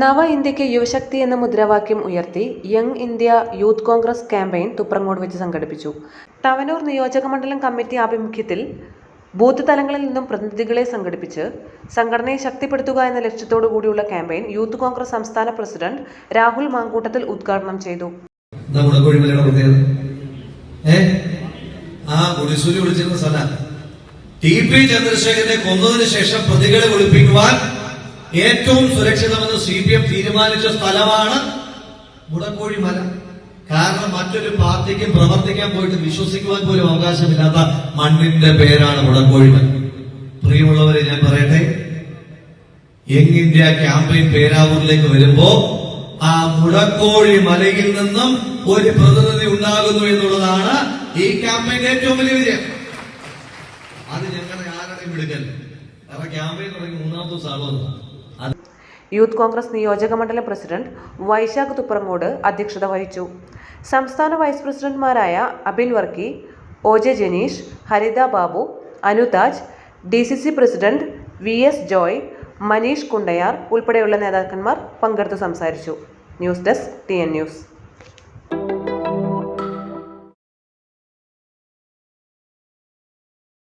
നവ ഇന്ത്യയ്ക്ക് യുവശക്തി എന്ന മുദ്രാവാക്യം ഉയർത്തി young India youth Congress campaign Thuprangode വെച്ച് സംഘടിപ്പിച്ചു. തവനൂർ നിയോജക മണ്ഡലം കമ്മിറ്റി ആഭിമുഖ്യത്തിൽ ബൂത്ത് തലങ്ങളിൽ നിന്നും പ്രതിനിധികളെ സംഘടിപ്പിച്ച് സംഘടനയെ ശക്തിപ്പെടുത്തുക എന്ന ലക്ഷ്യത്തോടു കൂടിയുള്ള ക്യാമ്പയിൻ യൂത്ത് കോൺഗ്രസ് സംസ്ഥാന പ്രസിഡന്റ് രാഹുൽ മാങ്കൂട്ടത്തിൽ ഉദ്ഘാടനം ചെയ്തു. ടി ചന്ദ്രശേഖരനെ കൊന്നതിന് ശേഷം പ്രതികളെ ഒളിപ്പിക്കുവാൻ ഏറ്റവും സുരക്ഷിതമെന്ന് സി പി എം തീരുമാനിച്ച സ്ഥലമാണ് മുടക്കോഴി മല. കാരണം മറ്റൊരു പാർട്ടിക്കും പ്രവർത്തിക്കാൻ പോയിട്ട് വിശ്വസിക്കുവാൻ പോലും അവകാശമില്ലാത്ത മണ്ണിന്റെ പേരാണ് മുടക്കോഴി മല. പ്രിയമുള്ളവരെ ഞാൻ പറയട്ടെ യങ് ഇന്ത്യ ക്യാമ്പയിൻ പേരാവൂരിലേക്ക് വരുമ്പോ ആ മുടക്കോഴി മലയിൽ നിന്നും ഒരു പ്രതിനിധി ഉണ്ടാകുന്നു എന്നുള്ളതാണ് ഈ ക്യാമ്പയിന്റെ ഏറ്റവും വലിയ വിജയം. അത് ഞങ്ങളെ ആരുടെയും വിടുക്കൽ കാരണം ക്യാമ്പയിൻ തുടങ്ങി മൂന്നാമത്തെ ദിവസം ആളുവന്നു അത് യൂത്ത് കോൺഗ്രസ് നിയോജകമണ്ഡലം പ്രസിഡന്റ് വൈശാഖ് തുപ്രങ്ങോട് അധ്യക്ഷത വഹിച്ചു. സംസ്ഥാന വൈസ് പ്രസിഡന്റുമാരായ Abin Varkey O J Janeesh Haritha Babu Anuthaj D C C president V S Joy Maneesh Kundayar ഉൾപ്പെടെയുള്ള നേതാക്കന്മാർ പങ്കെടുത്ത് സംസാരിച്ചു. News desk T N news.